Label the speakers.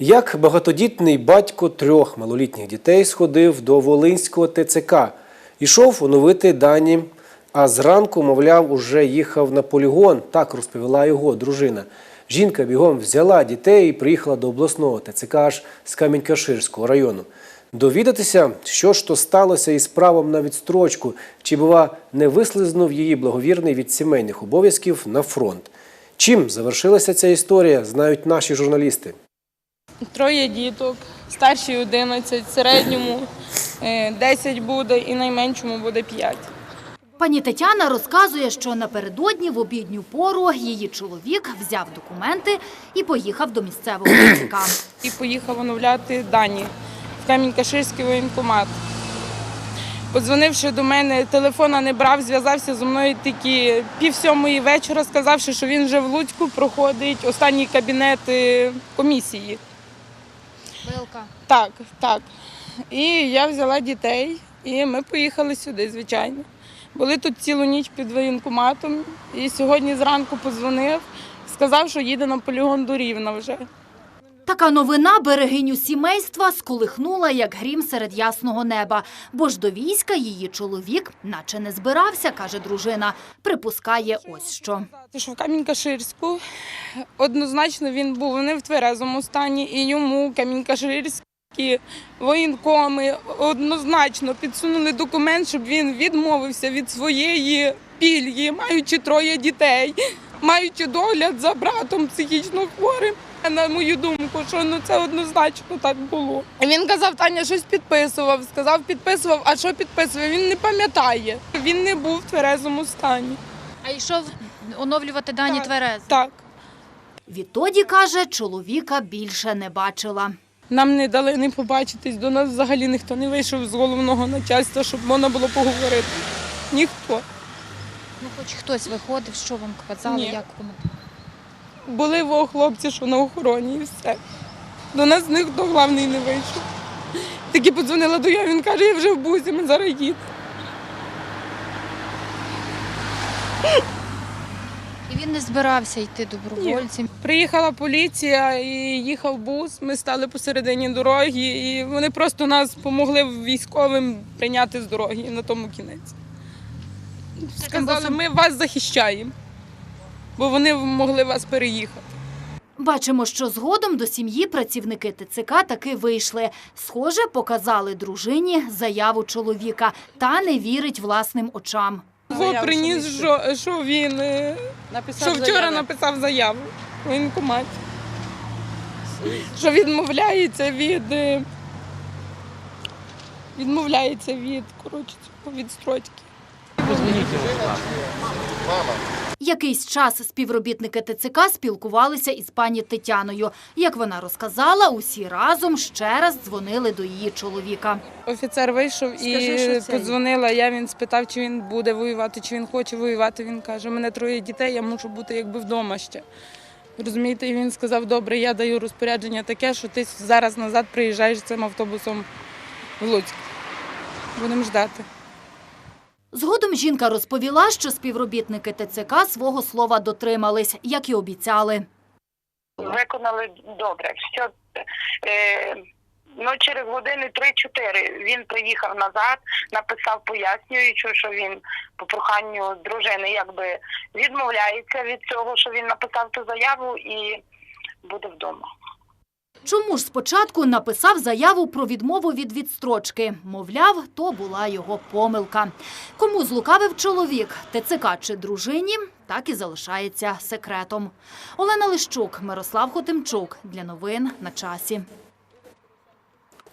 Speaker 1: Як багатодітний батько трьох малолітніх дітей сходив до Волинського ТЦК, ішов оновити дані, а зранку, мовляв, уже їхав на полігон, так розповіла його дружина. Жінка бігом взяла дітей і приїхала до обласного ТЦК аж з Камінь-Каширського району. Довідатися, що ж то сталося із правом на відстрочку, чи, бува, не вислизнув її благовірний від сімейних обов'язків на фронт. Чим завершилася ця історія, знають наші журналісти.
Speaker 2: Троє діток, старшій 11, середньому е, 10 буде і найменшому буде 5.
Speaker 3: Пані Тетяна розказує, що напередодні в обідню пору її чоловік взяв документи і поїхав до місцевого ТЦК.
Speaker 2: І поїхав оновляти дані в Камінь-Каширський воєнкомат. Подзвонивши до мене, телефона не брав, зв'язався зі мною тільки пів сьомої вечора, сказавши, що він вже в Луцьку проходить останній кабінет е, комісії.
Speaker 3: Вилка.
Speaker 2: Так, так. І я взяла дітей, і ми поїхали сюди, звичайно. Були тут цілу ніч під воєнкоматом. І сьогодні зранку подзвонив, сказав, що їде на полігон до Рівна вже.
Speaker 3: Така новина берегиню сімейства сколихнула, як грім серед ясного неба. Бо ж до війська її чоловік наче не збирався, каже дружина. Припускає ось що.
Speaker 2: Що в Камінь-Каширську однозначно він був не в тверезому стані, і йому Камінь-Каширські воєнкоми однозначно підсунули документ, щоб він відмовився від своєї пільги, маючи троє дітей, маючи догляд за братом психічно хворим. На мою думку, що ну це однозначно так було. Він казав, Таня щось підписував, сказав, підписував, а що підписував? Він не пам'ятає. Він не був в тверезому стані.
Speaker 4: А йшов оновлювати дані
Speaker 2: Так.
Speaker 4: тверез.
Speaker 2: Так.
Speaker 3: Відтоді, каже, чоловіка більше не бачила.
Speaker 2: Нам не дали не побачитись, до нас взагалі ніхто не вийшов з головного начальства, щоб можна було поговорити. Ніхто.
Speaker 4: Ну, хоч хтось виходив, що вам казали,
Speaker 2: Ні.
Speaker 4: як кому.
Speaker 2: Були во хлопці, що на охороні, і все. До нас ніхто головний не вийшов. Тільки подзвонила до його, він каже, я вже в бузі, ми зараз їдемо.
Speaker 4: І він не збирався йти добровольцем.
Speaker 2: Приїхала поліція і їхав бус. Ми стали посередині дороги, і вони просто нас допомогли військовим прийняти з дороги і на тому кінець. Сказали, ми вас захищаємо, бо вони могли вас переїхати.
Speaker 3: Бачимо, що згодом до сім'ї працівники ТЦК таки вийшли. Схоже, показали дружині заяву чоловіка та не вірить власним очам.
Speaker 2: Во приніс, що, що він е, що вчора написав заяву в воєнкоматі. Що відмовляється від е, відмовляється від коротше, від строчки.
Speaker 3: Якийсь час співробітники ТЦК спілкувалися із пані Тетяною. Як вона розказала, усі разом ще раз дзвонили до її чоловіка.
Speaker 2: Офіцер вийшов і подзвонила. Я він спитав, чи він буде воювати, чи він хоче воювати. Він каже: у мене троє дітей, я мушу бути якби вдома ще. Розумієте, і він сказав: добре, я даю розпорядження таке, що ти зараз назад приїжджаєш цим автобусом в Луцьк. Будемо ждати.
Speaker 3: Згодом жінка розповіла, що співробітники ТЦК свого слова дотримались, як і обіцяли.
Speaker 5: виконали добре. Все, е, ну, через години 3-4 він приїхав назад, написав пояснюючи, що він по проханню дружини якби відмовляється від цього, що він написав ту заяву і буде вдома.
Speaker 3: Чому ж спочатку написав заяву про відмову від відстрочки? Мовляв, то була його помилка. Кому злукавив чоловік, ТЦК чи дружині, так і залишається секретом. Олена Лищук, Мирослав Хотимчук. Для новин на часі.